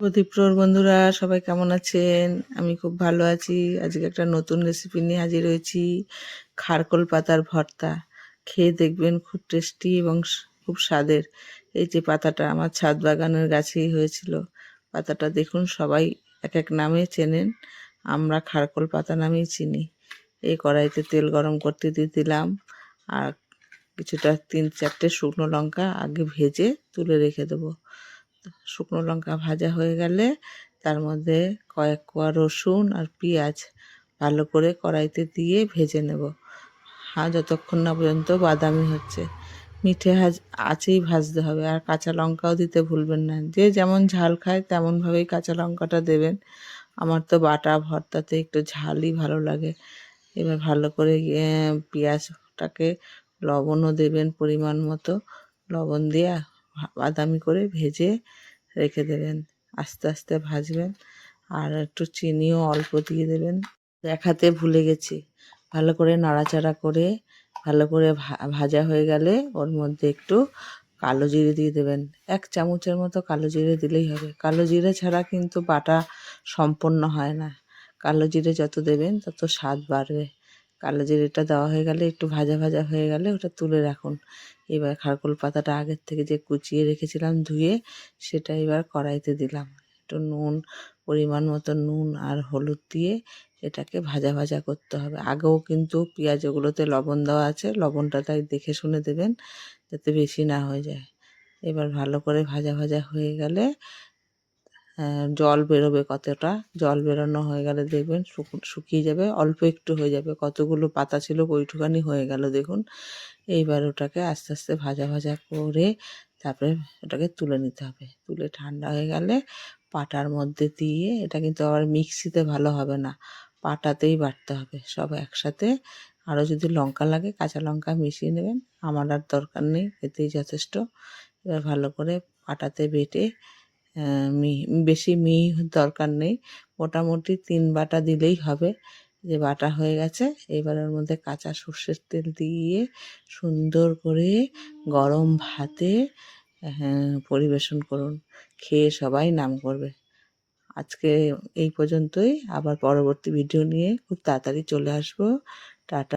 প্রদীপ্রর বন্ধুরা, সবাই কেমন আছেন? আমি খুব ভালো আছি। আজকে একটা নতুন রেসিপি নিয়ে হাজির হয়েছি, খারকোল পাতার ভর্তা। খেয়ে দেখবেন খুব টেস্টি এবং খুব স্বাদের। এই যে পাতাটা আমার ছাদ বাগানের গাছেই হয়েছিল। পাতাটা দেখুন, সবাই এক এক নামে চেনেন। আমরা খারকোল পাতা নামেই চিনি। এই কড়াইতে তেল গরম করতে দিয়ে দিলাম। আর কিছুটা তিন চারটে শুকনো লঙ্কা আগে ভেজে তুলে রেখে দেবো। শুকনো লঙ্কা ভাজা হয়ে গেলে তার মধ্যে কয়েক কোয়া রসুন আর পেঁয়াজ ভালো করে কড়াইতে দিয়ে ভেজে নেব। হ্যাঁ যতক্ষণ না পর্যন্ত বাদামি হচ্ছে। মিঠে হাজ আছেই ভাজতে হবে। আর কাঁচা লঙ্কাও দিতে ভুলবেন না। যে যেমন ঝাল খায়, তেমনভাবেই কাঁচা লঙ্কাটা দেবেন। আমার তো বাটা ভর্তাতে একটু ঝালই ভালো লাগে। এবার ভালো করে পেঁয়াজটাকে লবণও দেবেন পরিমাণ মতো। লবণ দিয়ে বাদামি করে ভেজে রেখে দেবেন। আস্তে আস্তে ভাজবেন আর একটু চিনিও অল্প দিয়ে দেবেন। দেখাতে ভুলে গেছি। ভালো করে নাড়াচাড়া করে, ভালো করে ভাজা হয়ে গেলে ওর মধ্যে একটু কালো জিরে দিয়ে দেবেন। এক চামচের মতো কালো জিরে দিলেই হবে। কালো জিরে ছাড়া কিন্তু বাটা সম্পন্ন হয় না। কালো জিরে যত দেবেন তত স্বাদ বাড়বে। কালো জিরেটা দেওয়া হয়ে গেলে, একটু ভাজা ভাজা হয়ে গেলে ওটা তুলে রাখুন। এবার খারকোল পাতাটা আগের থেকে যে কুচিয়ে রেখেছিলাম ধুয়ে, সেটা এবার কড়াইতে দিলাম। একটু নুন, পরিমাণ মতো নুন আর হলুদ দিয়ে এটাকে ভাজা ভাজা করতে হবে। আগেও কিন্তু পেঁয়াজ ওগুলোতে লবণ দেওয়া আছে, লবণটা তাই দেখে শুনে দেবেন, যাতে বেশি না হয়ে যায়। এবার ভালো করে ভাজা ভাজা হয়ে গেলে জল বেরোবে কতটা? জল বেরোনো হয়ে গেলে দেখবেন শুকো- শুকিয়ে যাবে, অল্প একটু হয়ে যাবে। কতগুলো পাতা ছিল ওইটুখানি হয়ে গেল দেখুন। এইবার ওটাকে আস্তে আস্তে ভাজা ভাজা করে তারপরে ওটাকে তুলে নিতে হবে। তুলে ঠান্ডা হয়ে গেলে পাটার মধ্যে দিয়ে, এটা কিন্তু আবার মিক্সিতে ভালো হবে না, পাটাতেই বাটতে হবে। সব একসাথে আরও যদি লঙ্কা লাগে, কাঁচা লঙ্কা মিশিয়ে নেবেন। আমার আর দরকার নেই, এতেই যথেষ্ট। এবার ভালো করে পাটাতে বেটে মিহি বেশি মিহি দরকার নেই। মোটামুটি তিন বাটা দিলেই হবে। যে বাটা হয়ে গেছে এবার ওর মধ্যে কাঁচা সর্ষের তেল দিয়ে সুন্দর করে গরম ভাতে হ্যাঁ, পরিবেশন করুন। খেয়ে সবাই নাম করবে। আজকে এই পর্যন্তই। আবার পরবর্তী ভিডিও নিয়ে খুব তাড়াতাড়ি চলে আসব। টাটা।